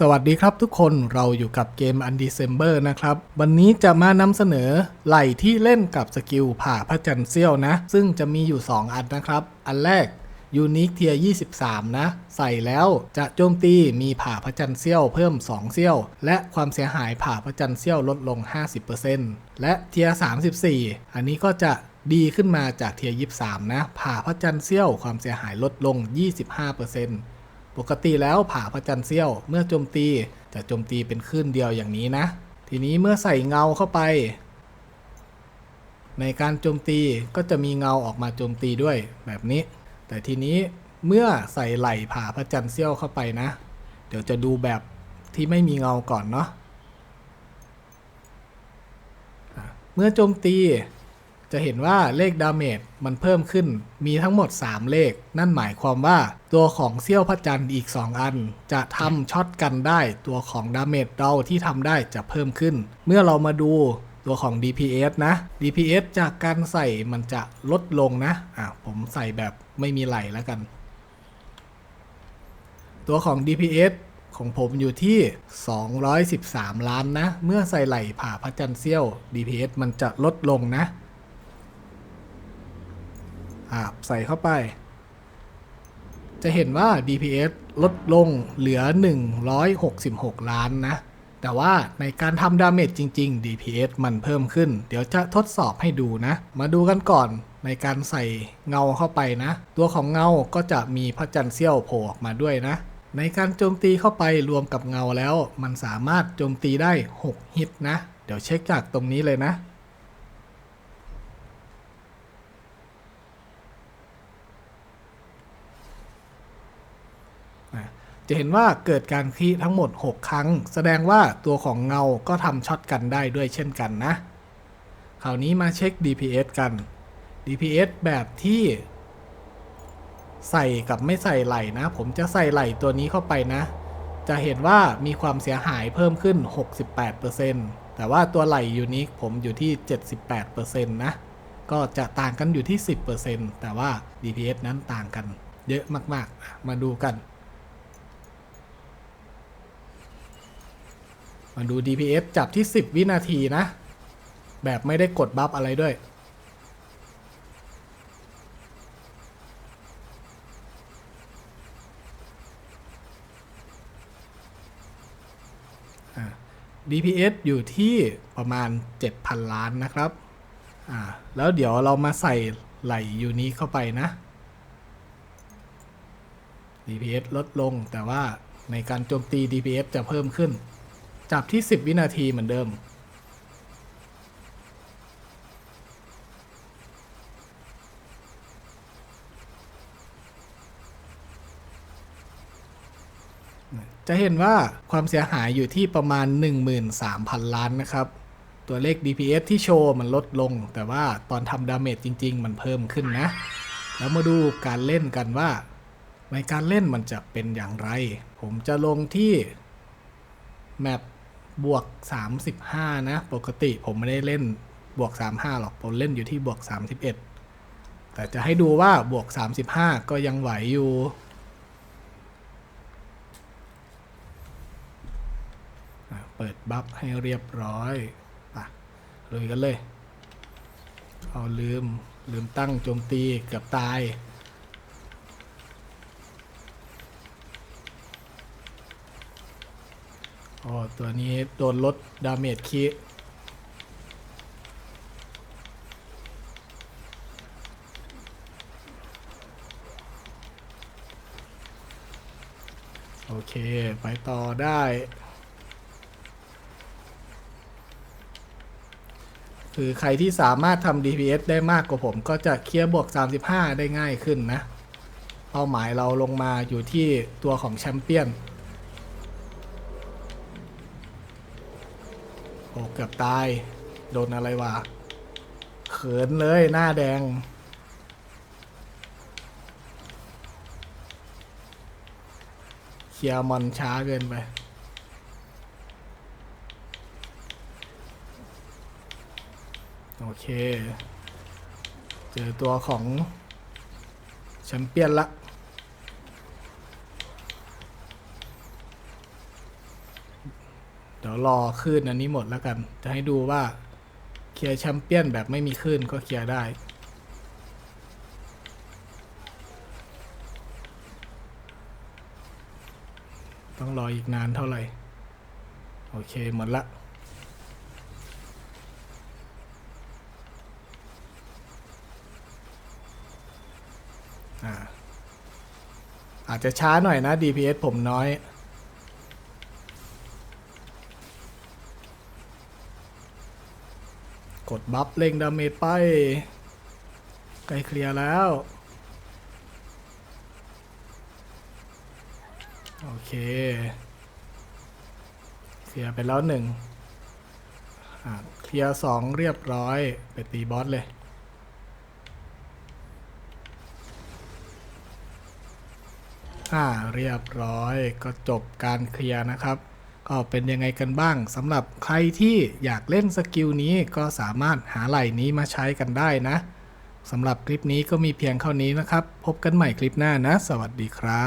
สวัสดีครับทุกคนเราอยู่กับเกม Undecember นะครับ วันนี้จะมานำเสนอไหล่ที่เล่นกับสกิลผ่าพระจันทร์เซี่ยวนะ ซึ่งจะมีอยู่ 2 อันนะครับ อันแรก Unique Tier 23 นะ ใส่แล้วจะโจมตีมีผ่าพระจันทร์เซี่ยวเพิ่ม 2 เซี่ยว และความเสียหายผ่าพระจันทร์เซี่ยวลดลง 50%และเทีย34 อันนี้ก็จะดีขึ้นมาจากเทีย23 นะ ผ่าพระจันทร์เซี่ยวความเสียหายลดลง 25% ปกติแล้วผ่าพระจันทร์เซี่ยวเมื่อโจมตีจะโจมตีเป็นคลื่นเดียวอย่างนี้นะ ทีนี้เมื่อใส่เงาเข้าไป ในการโจมตีก็จะมีเงาออกมาโจมตีด้วยแบบนี้ แต่ทีนี้เมื่อใส่ไหล่ผ่าพระจันทร์เซี่ยวเข้าไปนะ เดี๋ยวจะดูแบบที่ไม่มีเงาก่อนเนาะะเมื่อโจมตี จะเห็นว่าเลขดาเมจมันเพิ่มขึ้นมีทั้งหมด 3 เลข นั่นหมายความว่าตัวของเซี่ยวพระจันทร์อีก 2 อัน จะทำช็อตกันได้ตัวของดาเมจเราที่ทำได้จะเพิ่มขึ้น เมื่อเรามาดูตัวของ DPS นะ DPS จากการใส่มันจะลดลงนะอะผมใส่แบบไม่มีไหลแล้วกัน ตัวของ DPS ของผมอยู่ที่ 213 ล้านนะ เมื่อใส่ไหลผ่าพระจันทร์เซี่ยว DPS มันจะลดลงนะ อ่าใส่เข้าไป จะเห็นว่า DPS ลดลงเหลือ 166 ล้านนะ แต่ว่าในการทำดาเมจจริง ๆ DPS มันเพิ่มขึ้น เดี๋ยวจะทดสอบให้ดูนะ มาดูกันก่อนในการใส่เงาเข้าไปนะ ตัวของเงาก็จะมีพระจันทร์เซี่ยวโผล่ออกมาด้วยนะ ในการโจมตีเข้าไปรวมกับเงาแล้ว มันสามารถโจมตีได้ 6 ฮิตนะ เดี๋ยวเช็คจากตรงนี้เลยนะ จะเห็นว่าเกิดการคีทั้งหมด 6 ครั้ง แสดงว่าตัวของเงาก็ทำช็อตกันได้ด้วยเช่นกันนะ คราวนี้มาเช็ค DPS กัน DPS แบบที่ ใส่กับไม่ใส่ไหลนะ ผมจะใส่ไหลตัวนี้เข้าไปนะ จะเห็นว่ามีความเสียหายเพิ่มขึ้น 68%แต่ว่าตัวไหลยูนิคผมอยู่ที่ 78%นะ ก็จะต่างกันอยู่ที่ 10%แต่ว่า DPS นั้นต่างกันเยอะมากๆ มาดูกัน มาดู DPS จับที่ 10 วินาทีนะ แบบไม่ได้กดบัฟอะไรด้วยอ DPS อยู่ที่ประมาณ 7,000 ล้านนะครับ อ่า แล้วเดี๋ยวเรามาใส่ไหลยูนี้เข้าไปนะ DPS ลดลงแต่ว่าในการโจมตี DPS จะเพิ่มขึ้น จับที่ 10 วินาทีเหมือนเดิม จะเห็นว่าความเสียหายอยู่ที่ประมาณ 13,000 ล้านนะครับ ตัวเลข DPS ที่โชว์มันลดลง แต่ว่าตอนทำดาเมจจริง ๆ มันเพิ่มขึ้นนะ แล้วมาดูการเล่นกันว่า ในการเล่นมันจะเป็นอย่างไร ผมจะลงที่แมป บวก 35 นะ ปกติผมไม่ได้เล่นบวก 35 หรอก ผมเล่นอยู่ที่บวก 31 แต่จะให้ดูว่าบวก 35 ก็ยังไหวอยู่ เปิดบัฟให้เรียบร้อยอะลุยกันเลย เอาลืมลืมตั้งโจมตีเกือบตาย อ๋อตัวนี้โดนลดดาเมจคีโอเค ไปต่อได้ คือใครที่สามารถทำ DPS ได้มากกว่าผม ก็จะเคลียร์บวก 35 ได้ง่ายขึ้นนะ เป้าหมายเราลงมาอยู่ที่ตัวของแชมเปี้ยน อ้เกือบตาย โดนอะไรวะ เขินเลยหน้าแดง เคลียร์มอนช้าเกินไปโอเค เจอตัวของแชมเปี้ยนละ ดี๋ยวรอคลื่นอันนี้หมดแล้วกัน จะให้ดูว่าเคลียร์แชมเปี้ยนแบบไม่มีคลื่นก็เคลียร์ได้ต้องรออีกนานเท่าไหร่ โอเค หมดละอ่าอาจจะช้าหน่อยนะ DPS ผมน้อย กดบัฟเร่งดาเมจไปใกล้เคลียร์แล้ว โอเค เคลียร์ไปแล้วหนึ่งเคลียร์สองเรียบร้อย ไปตีบอสเลยอ่าเรียบร้อยก็จบการเคลียร์นะครับ ก็เป็นยังไงกันบ้างสำหรับใครที่อยากเล่นสกิลนี้ก็สามารถหาไหล่นี้มาใช้กันได้นะสำหรับคลิปนี้ก็มีเพียงเท่านี้นะครับ พบกันใหม่คลิปหน้านะ สวัสดีครับ